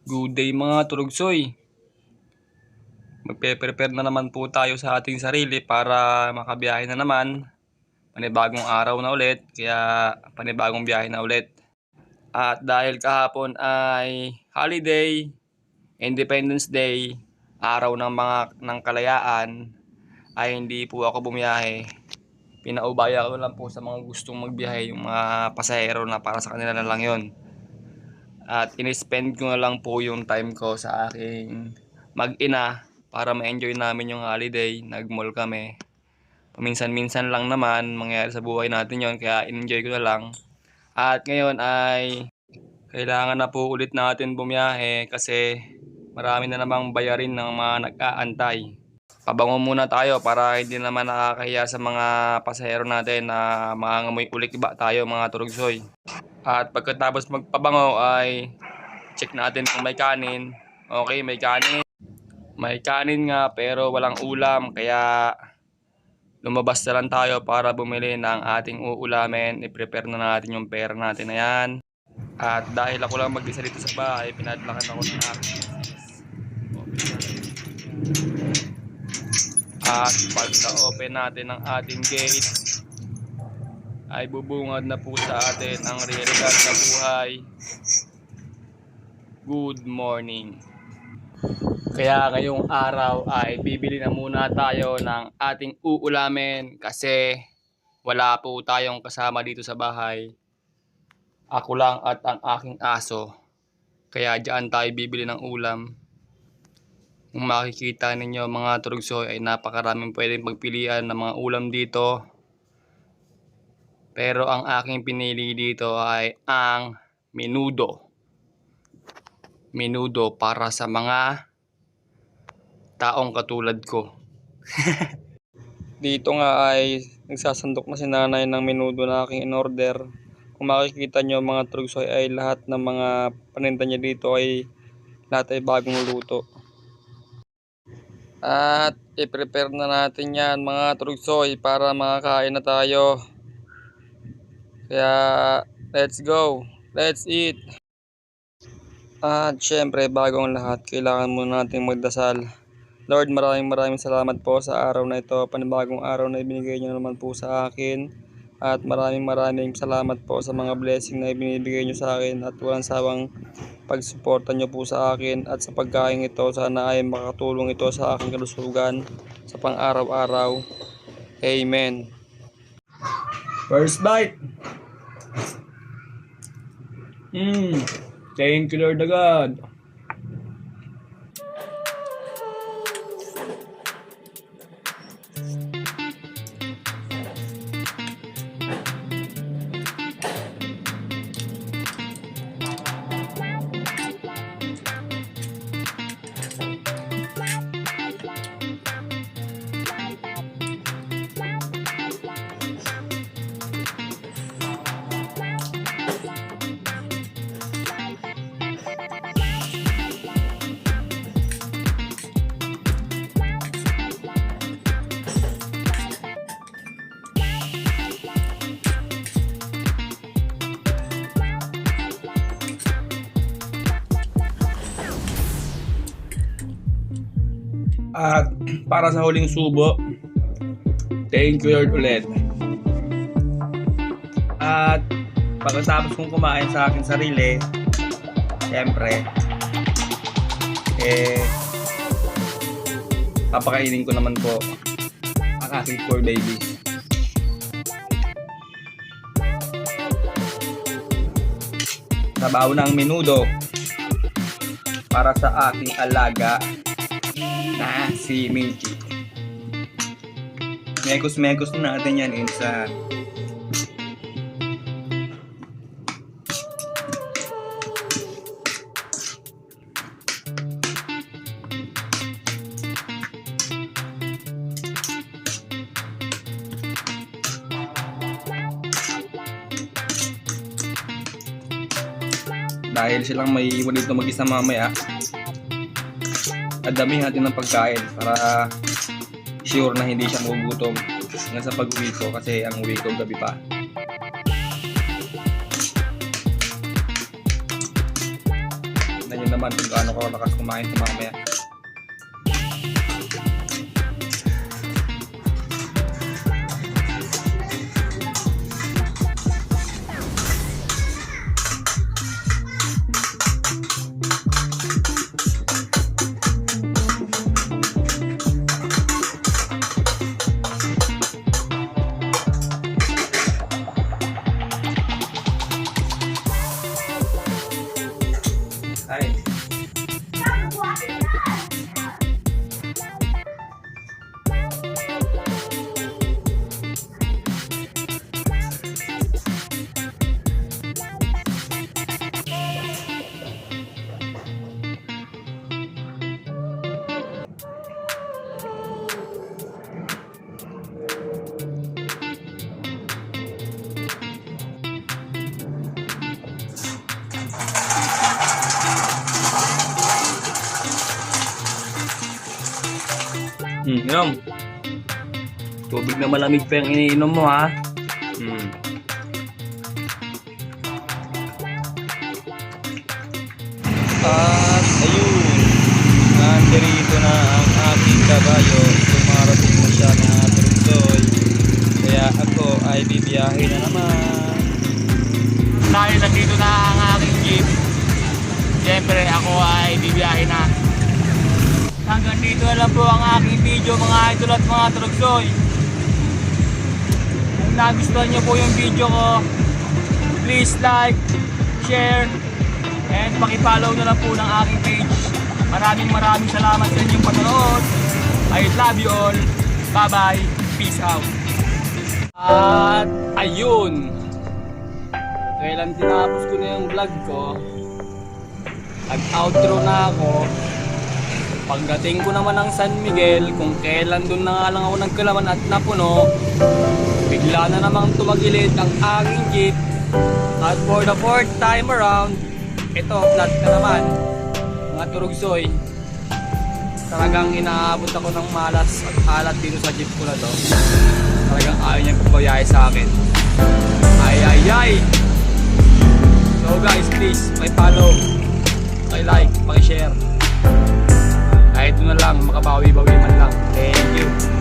Good day mga turugsoy. Magpe-prepare na naman po tayo sa ating sarili para makabiyahe na naman. Panibagong araw na ulit, kaya panibagong biyahe na ulit. At dahil kahapon ay holiday, Independence Day, araw ng mga ng kalayaan, ay hindi po ako bumiyahe. Pinaubaya ko lang po sa mga gustong magbiyahe yung mga pasahero na para sa kanila na lang yon. At in-spend ko na lang po yung time ko sa aking mag-ina para ma-enjoy namin yung holiday. Nag-mall kami. Paminsan-minsan lang naman mangyayari sa buhay natin yon kaya in-enjoy ko na lang. At ngayon ay kailangan na po ulit natin bumiyahe kasi marami na namang bayarin ng mga nag-aantay. Pabango muna tayo para hindi naman nakakahiya sa mga pasahero natin na mangangamoy ulik iba tayo mga turugsoy. At pagkatapos magpabango ay check natin kung may kanin. Okay, may kanin. May kanin nga pero walang ulam kaya lumabas na lang tayo para bumili ng ating uulamin. I-prepare na natin yung pera natin na yan. At dahil ako lang mag-isa dito sa bahay, pinadlakan ako ng aking. At pagka-open natin ng ating gate, ay bubungad na po sa atin ang realidad na buhay. Good morning. Kaya ngayong araw ay bibili na muna tayo ng ating uulamin kasi wala po tayong kasama dito sa bahay. Ako lang at ang aking aso. Kaya diyan tayo bibili ng ulam. Kung makikita ninyo mga turugsoy ay napakaraming pwedeng pagpilian ng mga ulam dito. Pero ang aking pinili dito ay ang menudo. Menudo para sa mga taong katulad ko. dito nga ay nagsasandok na si nanay ng menudo na aking in-order. Kung makikita nyo mga trugsoy ay lahat ng mga paninda niya dito ay lahat ay bagong luto. At i-prepare na natin yan mga trugsoy para makakain na tayo. Kaya let's go. Let's eat. At syempre bago ang lahat kailangan muna natin magdasal. Lord maraming maraming salamat po sa araw na ito. Panibagong araw na ibinigay niyo naman po sa akin. At maraming maraming salamat po sa mga blessing na ibinibigay niyo sa akin at walang sawang pagsuporta niyo po sa akin at sa pagkain ito sana ay makatulong ito sa aking kalusugan sa pang-araw-araw. Amen. First bite. Mm. Thank you Lord agad. At para sa huling subo, thank you Lord ulit. At pagkatapos kong kumain sa aking sarili, siyempre, eh, papakainin ko naman po ang aking poor baby. Sabaw ng menudo para sa aking alaga na si Minky. Mekos-mekos na natin yan insan. Dahil silang may iwan dito mag-isa mamaya, adami natin ng pagkain para sure na hindi siya magugutom hanggang sa pag-uwi ko kasi ang uwi ko gabi pa. Tignan naman kung gaano ko lakas kumain ito mamaya. Ay. Hmm, inom. Tubig na malamig pa yung iniinom mo ha. Hmm. At ayun, nandirito na ang aking kabayo. Dumarating na siya mga tursoy. Kaya ako ay bibiyahe na naman. Dahil nandito na ang aking jeep, siyempre ako ay bibiyahe na. Hanggang dito na lang po ang aking video mga idol at mga trugsoy. Kung nagustuhan niyo po yung video ko, please like, share, and pakipollow na lang po ng aking page. Maraming maraming salamat sa inyong panonood. I love you all. Bye-bye. Peace out. At ayun, kailan tinapos ko na yung vlog ko, nag-outro na ako. Pagdating ko naman ng San Miguel, kung kailan doon na nga lang ako nagkalaman at napuno, bigla na namang tumagilid ang aking jeep. At for the fourth time around, ito, flat na naman. Mga turugsoy. Talagang inaabot ako ng malas at alat dito sa jeep ko na to. Talagang ayaw niyang pabayay sa akin. Ay, ay, ay! So guys, please, may follow, may like, may share. Na lang, makabawi-bawi man lang. Thank you.